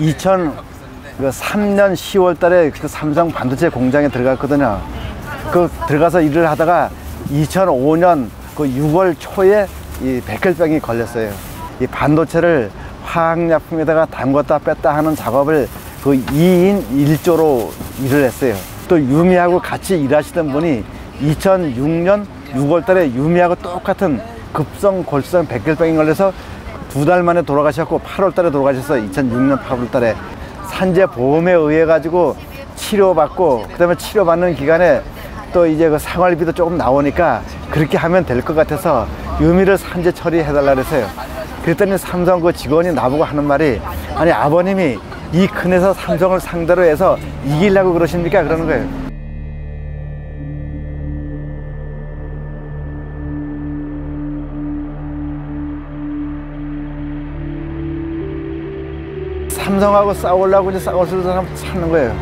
2003년 10월 달에 그 삼성 반도체 공장에 들어갔거든요. 그 들어가서 일을 하다가 2005년 그 6월 초에 이 백혈병이 걸렸어요. 이 반도체를 화학약품에다가 담궜다 뺐다 하는 작업을 그 2인 1조로 일을 했어요. 또 유미하고 같이 일하시던 분이 2006년 6월 달에 유미하고 똑같은 급성 골수성 백혈병이 걸려서 두 달 만에 돌아가셨고 8월 달에 돌아가셔서 2006년 8월 달에 산재 보험에 의해 가지고 치료받고 그다음에 치료받는 기간에 또 이제 그 생활비도 조금 나오니까 그렇게 하면 될 것 같아서 유미를 산재 처리해 달라 그래서요. 그랬더니 삼성 그 직원이 나보고 하는 말이 아니 아버님이 이큰 회사 삼성을 상대로 해서 이기려고 그러십니까? 그러는 거예요. 삼성하고 싸우려고 이제 싸울 수 있는 사람 찾는 거예요.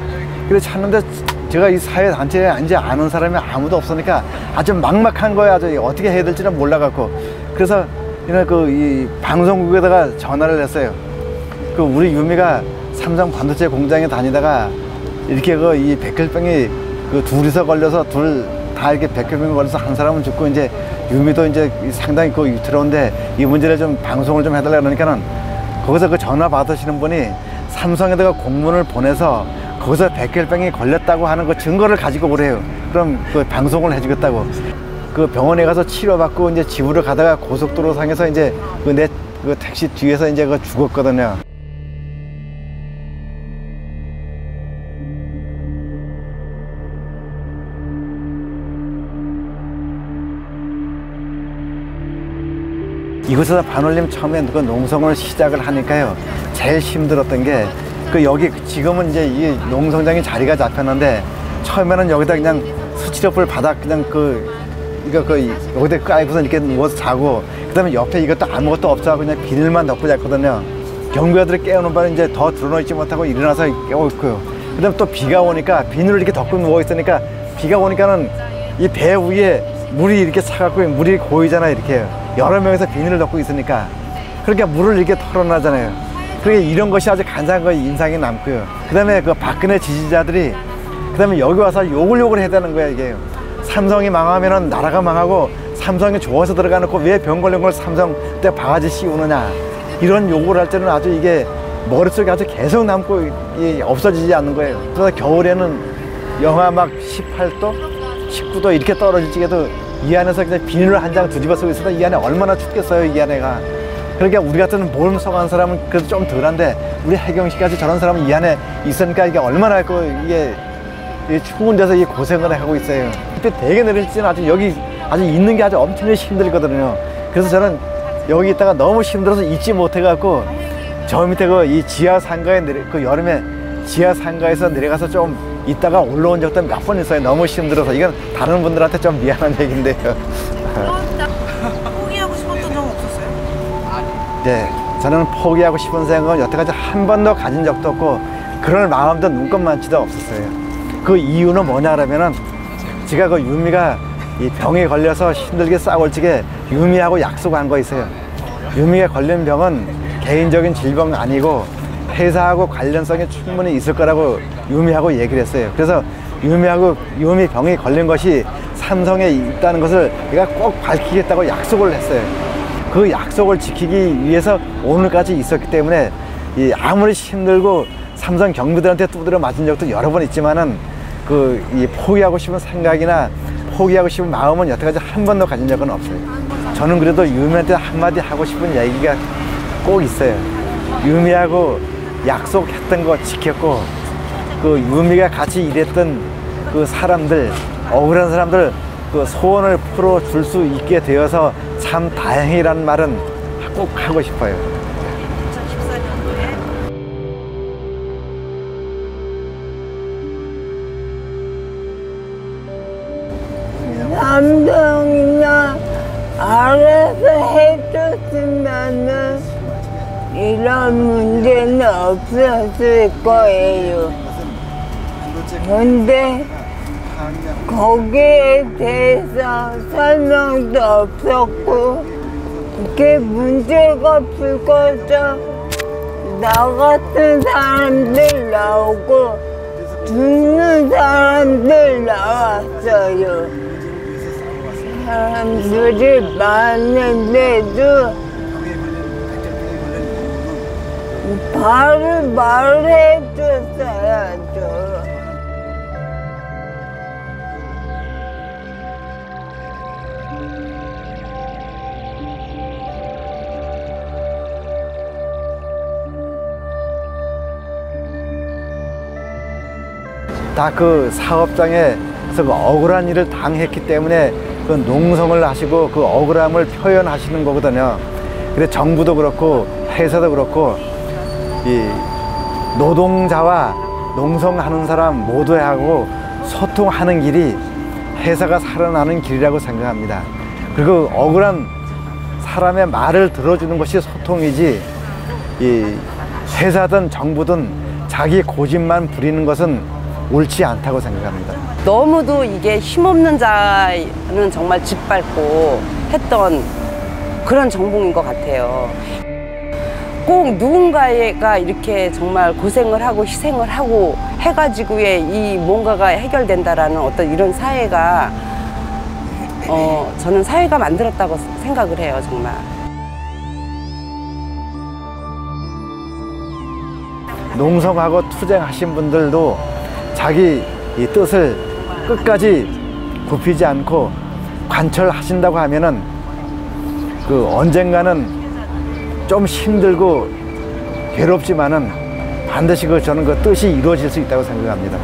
그래서 찾는데 제가 이 사회 단체에 이제 아는 사람이 아무도 없으니까 아주 막막한 거예요. 아주 어떻게 해야 될지는 몰라갖고. 그래서 이날 그이 방송국에다가 전화를 했어요. 그 우리 유미가 삼성 반도체 공장에 다니다가 이렇게 그 이 백혈병이 그 둘이서 걸려서 둘 다 이렇게 백혈병에 걸려서 한 사람은 죽고 이제 유미도 이제 상당히 그 들어온데 이 문제를 좀 방송을 좀 해달라 그러니까는 거기서 그 전화 받으시는 분이 삼성에다가 공문을 보내서 거기서 백혈병이 걸렸다고 하는 그 증거를 가지고 오래요. 그럼 그 방송을 해주겠다고. 그 병원에 가서 치료받고 이제 집으로 가다가 고속도로 상에서 이제 그내 그 택시 뒤에서 이제 그 죽었거든요. 이곳에서 반올림 처음에 그 농성을 시작을 하니까요. 제일 힘들었던 게 그 여기 지금은 이제 이 농성장이 자리가 잡혔는데 처음에는 여기다 그냥 수치력불 바닥 그냥 그 이거 그 여기다 깔고서 이렇게 누워서 자고 그다음에 옆에 이것도 아무것도 없어 그냥 비닐만 덮고 잤거든요. 경비아들이 깨우는 바에 이제 더 드러누워 있지 못하고 일어나서 깨워 있고요. 그다음에 또 비가 오니까 비닐을 이렇게 덮고 누워 있으니까 비가 오니까는 이 배 위에 물이 이렇게 차갖고 물이 고이잖아요 이렇게 여러 명이서 비닐을 덮고 있으니까 그러니까 물을 이렇게 털어놔잖아요. 그러니까 이런 것이 아주 간사한 거 인상이 남고요. 그 다음에 그 박근혜 지지자들이 그 다음에 여기 와서 욕을 욕을 해야 되는 거야 이게. 삼성이 망하면은 나라가 망하고 삼성이 좋아서 들어가 놓고 왜 병 걸린 걸 삼성 때 바가지 씌우느냐 이런 욕을 할 때는 아주 이게 머릿속에 아주 계속 남고 이 없어지지 않는 거예요. 그래서 겨울에는 영하 막 18도, 19도 이렇게 떨어질 적에도 이 안에서 그냥 비닐을 한 장 뒤집어 쓰고 있어도 이 안에 얼마나 춥겠어요 이 안에가. 그러니까 우리 같은 몸 속한 사람은 그래도 좀 덜한데 우리 해경 씨까지 저런 사람은 이 안에 있으니까 이게 얼마나 그 이게 이 추운 데서 이 고생을 하고 있어요. 그때 되게 내릴 때는 아주 여기 아주 있는 게 아주 엄청나게 힘들거든요. 그래서 저는 여기 있다가 너무 힘들어서 잊지 못해 갖고 저 밑에 그 이 지하 상가에 내려 그 여름에 지하 상가에서 내려가서 좀 있다가 올라온 적도 몇 번 있어요. 너무 힘들어서 이건 다른 분들한테 좀 미안한 얘기인데요. 포기하고 싶었던 적 없었어요? 네, 저는 포기하고 싶은 생각은 여태까지 한 번도 가진 적도 없고 그럴 마음도 눈꼽만치도 없었어요. 그 이유는 뭐냐라면은 제가 그 유미가 이 병에 걸려서 힘들게 싸울 적에 유미하고 약속한 거 있어요. 유미에 걸린 병은 개인적인 질병 아니고 회사하고 관련성이 충분히 있을 거라고 유미하고 얘기를 했어요. 그래서 유미하고 유미 병이 걸린 것이 삼성에 있다는 것을 내가 꼭 밝히겠다고 약속을 했어요. 그 약속을 지키기 위해서 오늘까지 있었기 때문에 이 아무리 힘들고 삼성 경비들한테 두드려 맞은 적도 여러 번 있지만은 그 이 포기하고 싶은 생각이나 포기하고 싶은 마음은 여태까지 한 번도 가진 적은 없어요. 저는 그래도 유미한테 한마디 하고 싶은 얘기가 꼭 있어요. 유미하고 약속했던 거 지켰고 그 유미가 같이 일했던 그 사람들 억울한 사람들 그 소원을 풀어줄 수 있게 되어서 참 다행이라는 말은 꼭 하고 싶어요. 이런 문제는 없었을 거예요. 근데 거기에 대해서 설명도 없었고 이게 문제가 불거져 나 같은 사람들 나오고 죽는 사람들 나왔어요. 사람들이 많은데도 바로 말해 줬어야죠. 다 그 사업장에서 그 억울한 일을 당했기 때문에 그 농성을 하시고 그 억울함을 표현하시는 거거든요. 그래 정부도 그렇고 회사도 그렇고 이 노동자와 농성하는 사람 모두하고 소통하는 길이 회사가 살아나는 길이라고 생각합니다. 그리고 억울한 사람의 말을 들어주는 것이 소통이지 이 회사든 정부든 자기 고집만 부리는 것은 옳지 않다고 생각합니다. 너무도 이게 힘없는 자는 정말 짓밟고 했던 그런 정봉인 것 같아요. 꼭 누군가가 이렇게 정말 고생을 하고 희생을 하고 해가지고의 이 뭔가가 해결된다라는 어떤 이런 사회가 어, 저는 사회가 만들었다고 생각을 해요, 정말. 농성하고 투쟁하신 분들도 자기 이 뜻을 끝까지 굽히지 않고 관철하신다고 하면은 그 언젠가는 좀 힘들고 괴롭지만은 반드시 그 저는 그 뜻이 이루어질 수 있다고 생각합니다.